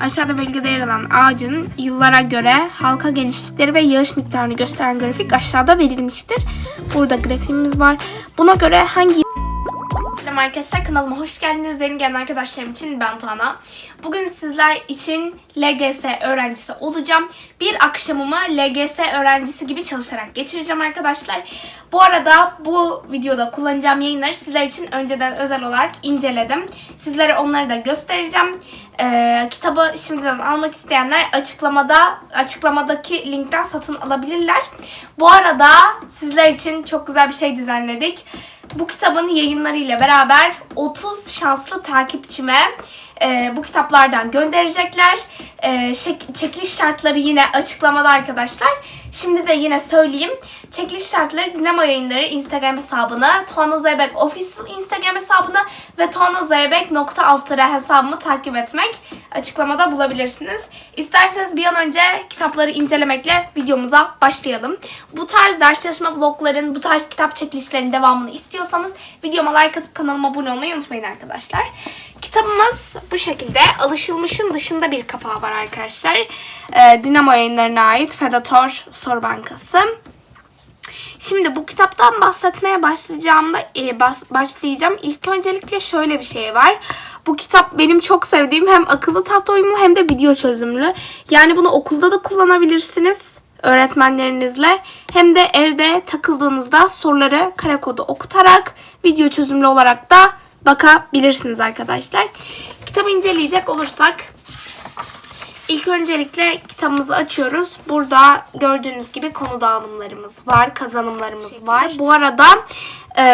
Aşağıda bölgede yer alan ağacın yıllara göre halka genişlikleri ve yağış miktarını gösteren grafik aşağıda verilmiştir. Burada grafiğimiz var. Buna göre hangi Selam arkadaşlar kanalıma hoş geldiniz. Yeni gelen arkadaşlarım için ben Tuana. Bugün sizler için LGS öğrencisi olacağım. Bir akşamımı LGS öğrencisi gibi çalışarak geçireceğim arkadaşlar. Bu arada bu videoda kullanacağım yayınları sizler için önceden özel olarak inceledim. Sizlere onları da göstereceğim. Ee, kitabı şimdiden almak isteyenler açıklamada açıklamadaki linkten satın alabilirler. Bu arada sizler için çok güzel bir şey düzenledik. Bu kitabın yayınlarıyla beraber 30 şanslı takipçime e, bu kitaplardan gönderecekler. E, çekiliş şartları yine açıklamada arkadaşlar. Şimdi de yine söyleyeyim. Çekiliş şartları Dinamo Yayınları Instagram hesabına, Tuana Zeybek Official Instagram hesabına ve tuanazeybek.altıra hesabımı takip etmek açıklamada bulabilirsiniz. İsterseniz bir an önce kitapları incelemekle videomuza başlayalım. Bu tarz ders çalışma vlogların, bu tarz kitap çekilişlerinin devamını istiyorsanız videoma like atıp kanalıma abone olmayı unutmayın arkadaşlar. Kitabımız bu şekilde alışılmışın dışında bir kapağı var arkadaşlar. Ee, Dinamo yayınlarına ait Predator Soru Bankası. Şimdi bu kitaptan bahsetmeye başlayacağımda e, bas, başlayacağım. İlk öncelikle şöyle bir şey var. Bu kitap benim çok sevdiğim hem akıllı tahta uyumlu hem de video çözümlü. Yani bunu okulda da kullanabilirsiniz öğretmenlerinizle hem de evde takıldığınızda soruları kare kodu okutarak video çözümlü olarak da bakabilirsiniz arkadaşlar. Kitabı inceleyecek olursak İlk öncelikle kitabımızı açıyoruz. Burada gördüğünüz gibi konu dağılımlarımız var, kazanımlarımız var. Bu arada e,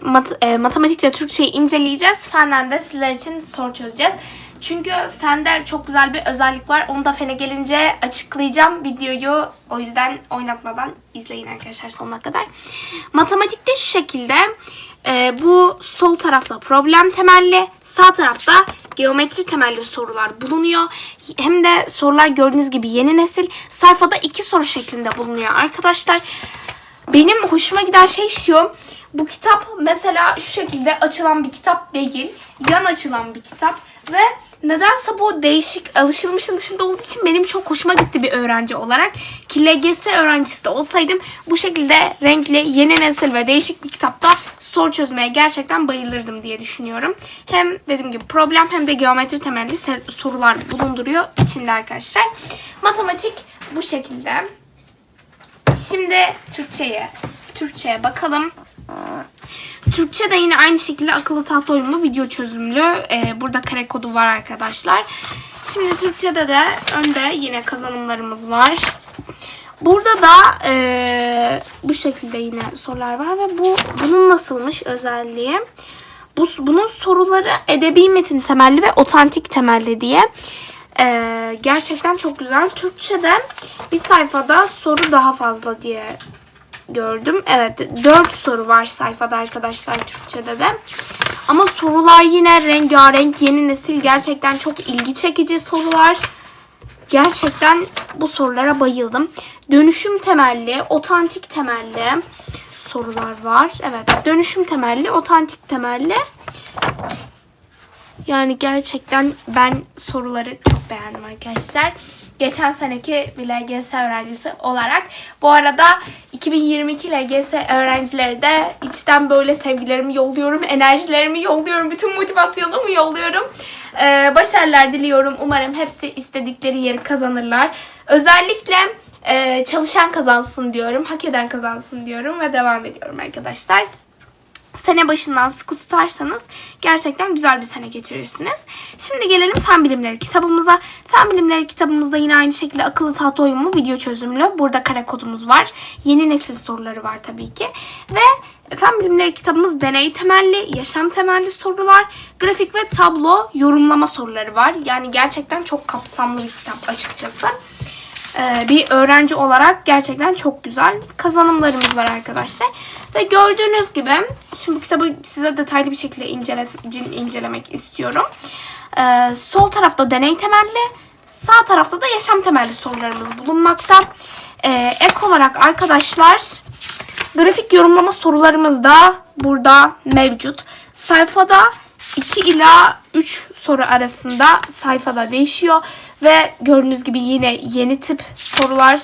mat- e, matematikle Türkçeyi inceleyeceğiz. Fenden de sizler için soru çözeceğiz. Çünkü fende çok güzel bir özellik var. Onu da fene gelince açıklayacağım videoyu. O yüzden oynatmadan izleyin arkadaşlar sonuna kadar. Matematikte şu şekilde e, bu sol tarafta problem temelli, sağ tarafta geometri temelli sorular bulunuyor. Hem de sorular gördüğünüz gibi yeni nesil sayfada iki soru şeklinde bulunuyor arkadaşlar. Benim hoşuma giden şey şu. Bu kitap mesela şu şekilde açılan bir kitap değil. Yan açılan bir kitap. Ve nedense bu değişik alışılmışın dışında olduğu için benim çok hoşuma gitti bir öğrenci olarak. Ki LGS öğrencisi de olsaydım bu şekilde renkli, yeni nesil ve değişik bir kitapta soru çözmeye gerçekten bayılırdım diye düşünüyorum. Hem dediğim gibi problem hem de geometri temelli sorular bulunduruyor içinde arkadaşlar. Matematik bu şekilde. Şimdi Türkçe'ye. Türkçe'ye bakalım. Türkçe de yine aynı şekilde akıllı tahta uyumlu video çözümlü. Ee, burada kare kodu var arkadaşlar. Şimdi Türkçe'de de önde yine kazanımlarımız var. Burada da bu şekilde yine sorular var ve bu bunun nasılmış özelliği? Bu, bunun soruları edebi metin temelli ve otantik temelli diye. Ee, gerçekten çok güzel. Türkçe'de bir sayfada soru daha fazla diye gördüm. Evet 4 soru var sayfada arkadaşlar Türkçe'de de. Ama sorular yine rengarenk yeni nesil gerçekten çok ilgi çekici sorular. Gerçekten bu sorulara bayıldım. Dönüşüm temelli, otantik temelli sorular var. Evet dönüşüm temelli, otantik temelli. Yani gerçekten ben soruları çok beğendim arkadaşlar. Geçen seneki bir LGS öğrencisi olarak. Bu arada 2022 LGS öğrencileri de içten böyle sevgilerimi yolluyorum. Enerjilerimi yolluyorum. Bütün motivasyonumu yolluyorum. Ee, başarılar diliyorum. Umarım hepsi istedikleri yeri kazanırlar. Özellikle e, çalışan kazansın diyorum. Hak eden kazansın diyorum. Ve devam ediyorum arkadaşlar sene başından sıkı tutarsanız gerçekten güzel bir sene geçirirsiniz. Şimdi gelelim fen bilimleri kitabımıza. Fen bilimleri kitabımızda yine aynı şekilde akıllı tahta uyumlu video çözümlü. Burada kare kodumuz var. Yeni nesil soruları var tabii ki. Ve fen bilimleri kitabımız deney temelli, yaşam temelli sorular, grafik ve tablo yorumlama soruları var. Yani gerçekten çok kapsamlı bir kitap açıkçası. Ee, bir öğrenci olarak gerçekten çok güzel kazanımlarımız var arkadaşlar. Ve gördüğünüz gibi şimdi bu kitabı size detaylı bir şekilde incelemek istiyorum. Ee, sol tarafta deney temelli, sağ tarafta da yaşam temelli sorularımız bulunmakta. Ee, ek olarak arkadaşlar grafik yorumlama sorularımız da burada mevcut. Sayfada 2 ila 3 soru arasında sayfada değişiyor ve gördüğünüz gibi yine yeni tip sorular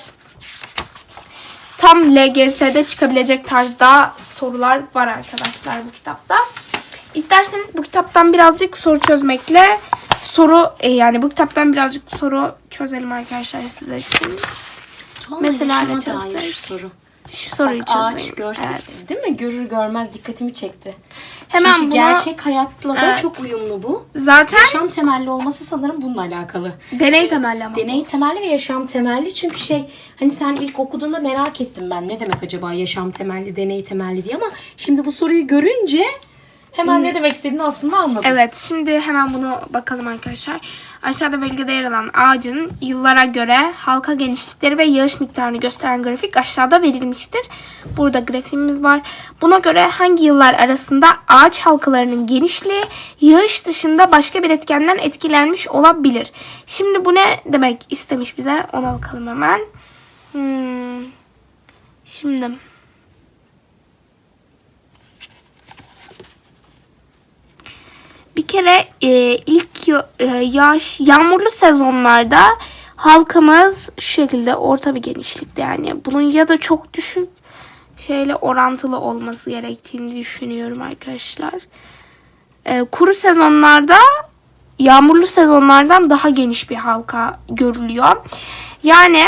tam LGS'de çıkabilecek tarzda sorular var arkadaşlar bu kitapta. İsterseniz bu kitaptan birazcık soru çözmekle soru e, yani bu kitaptan birazcık soru çözelim arkadaşlar size için. Tuhaf Mesela ne çözsek? soru. Şu soruyu Bak çözeyim. ağaç görsek Evet. değil mi? Görür görmez dikkatimi çekti. Hemen Çünkü buna gerçek hayatla da Evet. çok uyumlu bu. zaten Yaşam temelli olması sanırım bununla alakalı. deney temelli ama. Deney temelli ve yaşam temelli çünkü şey hani sen ilk okuduğunda merak ettim ben ne demek acaba yaşam temelli deney temelli diye ama şimdi bu soruyu görünce hemen ne demek istediğini aslında anladım. Evet şimdi hemen bunu bakalım arkadaşlar. Aşağıda bölgede yer alan ağacın yıllara göre halka genişlikleri ve yağış miktarını gösteren grafik aşağıda verilmiştir. Burada grafiğimiz var. Buna göre hangi yıllar arasında ağaç halkalarının genişliği yağış dışında başka bir etkenden etkilenmiş olabilir? Şimdi bu ne demek istemiş bize ona bakalım hemen. Hmm. Şimdi Bir kere e, ilk e, yağış yağmurlu sezonlarda halkamız şu şekilde orta bir genişlikte yani bunun ya da çok düşük şeyle orantılı olması gerektiğini düşünüyorum arkadaşlar. E, kuru sezonlarda yağmurlu sezonlardan daha geniş bir halka görülüyor. Yani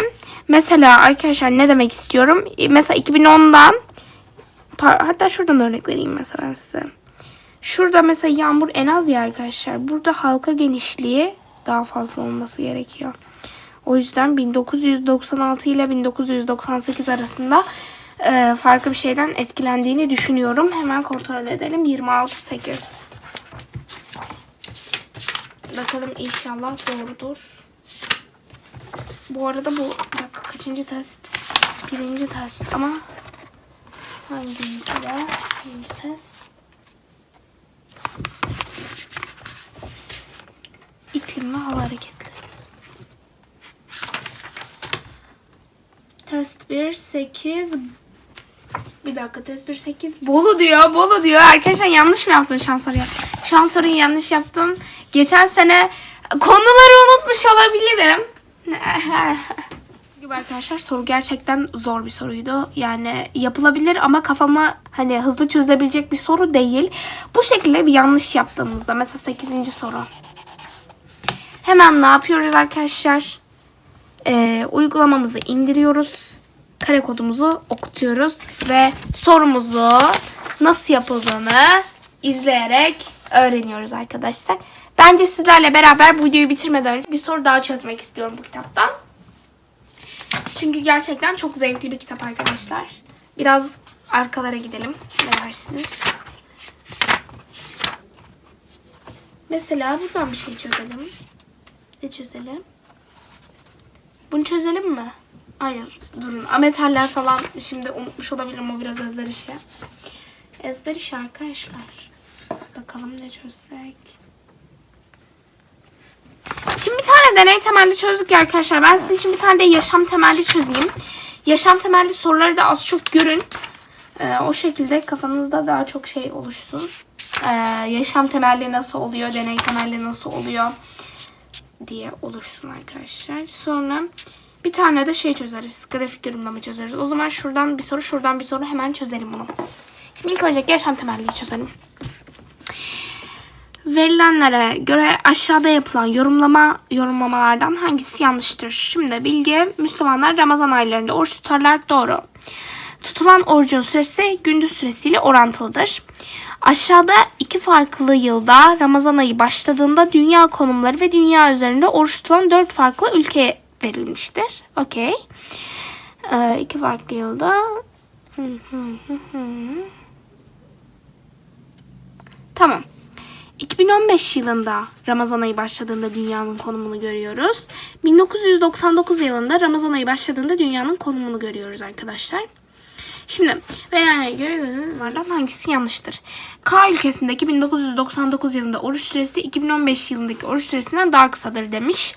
mesela arkadaşlar ne demek istiyorum? E, Mesela 2010'dan par- hatta şuradan örnek vereyim mesela size. Şurada mesela yağmur en az ya arkadaşlar. Burada halka genişliği daha fazla olması gerekiyor. O yüzden 1996 ile 1998 arasında e, farklı bir şeyden etkilendiğini düşünüyorum. Hemen kontrol edelim. 26.8. Bakalım inşallah doğrudur. Bu arada bu dakika kaçıncı test? Birinci test ama hangi? Birinci test. Ve hava hareketleri. Test 1 8 bir dakika test 1 8 Bolu diyor Bolu diyor arkadaşlar yanlış mı yaptım şans soruyu şans soruyu yanlış yaptım geçen sene konuları unutmuş olabilirim gibi arkadaşlar soru gerçekten zor bir soruydu. Yani yapılabilir ama kafama hani hızlı çözülebilecek bir soru değil. Bu şekilde bir yanlış yaptığımızda mesela 8. soru. Hemen ne yapıyoruz arkadaşlar? Ee, uygulamamızı indiriyoruz. Kare kodumuzu okutuyoruz ve sorumuzu nasıl yapıldığını izleyerek öğreniyoruz arkadaşlar. Bence sizlerle beraber bu videoyu bitirmeden önce bir soru daha çözmek istiyorum bu kitaptan. Çünkü gerçekten çok zevkli bir kitap arkadaşlar. Biraz arkalara gidelim. Ne dersiniz? Mesela buradan bir şey çözelim. Ne çözelim? Bunu çözelim mi? Hayır. Durun. Ametaller falan şimdi unutmuş olabilirim. O biraz ezber işi. Ezber işi arkadaşlar. Bakalım ne çözsek. Şimdi bir tane deney temelli çözdük ya arkadaşlar. Ben sizin için bir tane de yaşam temelli çözeyim. Yaşam temelli soruları da az çok görün. Ee, o şekilde kafanızda daha çok şey oluşsun. Ee, yaşam temelli nasıl oluyor, deney temelli nasıl oluyor diye oluşsun arkadaşlar. Sonra bir tane de şey çözeriz. Grafik yorumlama çözeriz. O zaman şuradan bir soru, şuradan bir soru hemen çözelim bunu. Şimdi ilk önce yaşam temelli çözelim. Verilenlere göre aşağıda yapılan yorumlama yorumlamalardan hangisi yanlıştır? Şimdi bilgi Müslümanlar Ramazan aylarında oruç tutarlar doğru. Tutulan orucun süresi gündüz süresiyle orantılıdır. Aşağıda iki farklı yılda Ramazan ayı başladığında dünya konumları ve dünya üzerinde oruç tutan dört farklı ülke verilmiştir. Okey. Ee, iki farklı yılda. Tamam. 2015 yılında Ramazan ayı başladığında dünyanın konumunu görüyoruz. 1999 yılında Ramazan ayı başladığında dünyanın konumunu görüyoruz arkadaşlar. Şimdi verilenlere göre bunlardan hangisi yanlıştır? K ülkesindeki 1999 yılında oruç süresi 2015 yılındaki oruç süresinden daha kısadır demiş.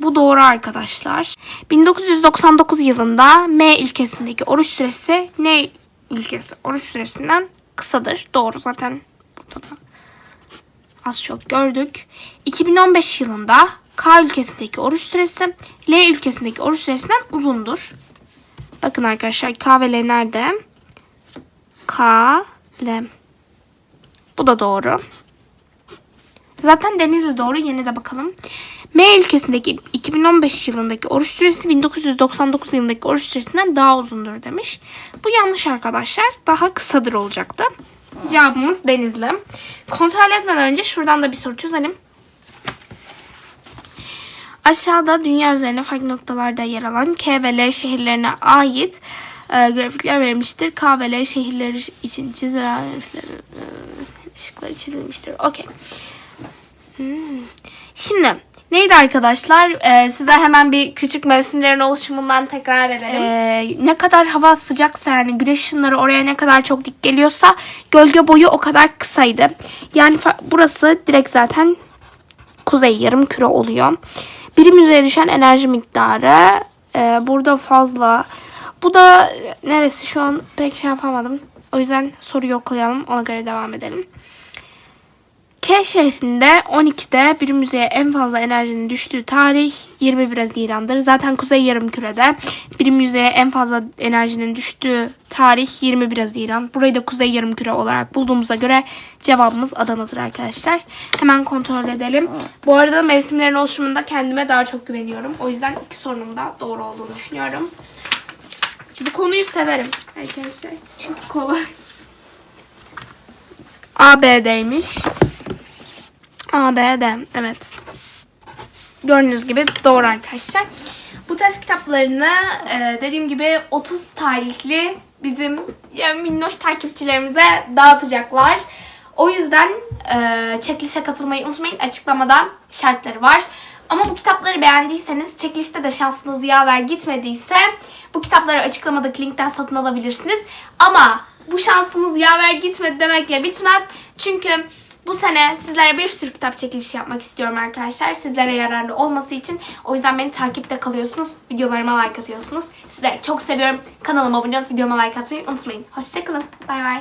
Bu doğru arkadaşlar. 1999 yılında M ülkesindeki oruç süresi N ülkesi oruç süresinden kısadır. Doğru zaten burada da az çok gördük. 2015 yılında K ülkesindeki oruç süresi L ülkesindeki oruç süresinden uzundur. Bakın arkadaşlar K ve L nerede? K, L. Bu da doğru. Zaten Denizli doğru. Yeni de bakalım. M ülkesindeki 2015 yılındaki oruç süresi 1999 yılındaki oruç süresinden daha uzundur demiş. Bu yanlış arkadaşlar. Daha kısadır olacaktı. Cevabımız Denizli. Kontrol etmeden önce şuradan da bir soru çözelim. Aşağıda dünya üzerinde farklı noktalarda yer alan K ve L şehirlerine ait e, grafikler verilmiştir. K ve L şehirleri için çizilen e, ışıkları çizilmiştir. Okey. Hmm. Şimdi neydi arkadaşlar? Ee, size hemen bir küçük mevsimlerin oluşumundan tekrar edelim. Ee, ne kadar hava sıcaksa yani güneş ışınları oraya ne kadar çok dik geliyorsa gölge boyu o kadar kısaydı. Yani burası direkt zaten kuzey yarım küre oluyor. Birim yüzeye düşen enerji miktarı e, burada fazla. Bu da e, neresi şu an pek şey yapamadım. O yüzden soruyu okuyalım. Ona göre devam edelim. K şehrinde 12'de birim yüzeye en fazla enerjinin düştüğü tarih 21 Haziran'dır. Zaten Kuzey Yarımküre'de birim yüzeye en fazla enerjinin düştüğü tarih 21 Haziran. Burayı da Kuzey Yarımküre olarak bulduğumuza göre cevabımız Adana'dır arkadaşlar. Hemen kontrol edelim. Bu arada mevsimlerin oluşumunda kendime daha çok güveniyorum. O yüzden iki sorunun da doğru olduğunu düşünüyorum. Bu konuyu severim arkadaşlar. Çünkü kolay. ABD'ymiş. A, B, D. Evet. Gördüğünüz gibi doğru arkadaşlar. Bu test kitaplarını e, dediğim gibi 30 tarihli bizim yani minnoş takipçilerimize dağıtacaklar. O yüzden e, çekilişe katılmayı unutmayın. Açıklamada şartları var. Ama bu kitapları beğendiyseniz, çekilişte de şansınız yaver gitmediyse bu kitapları açıklamadaki linkten satın alabilirsiniz. Ama bu şansınız yaver gitmedi demekle bitmez. Çünkü bu sene sizlere bir sürü kitap çekilişi yapmak istiyorum arkadaşlar. Sizlere yararlı olması için. O yüzden beni takipte kalıyorsunuz. Videolarıma like atıyorsunuz. Sizleri çok seviyorum. Kanalıma abone olup videoma like atmayı unutmayın. Hoşçakalın. Bay bay.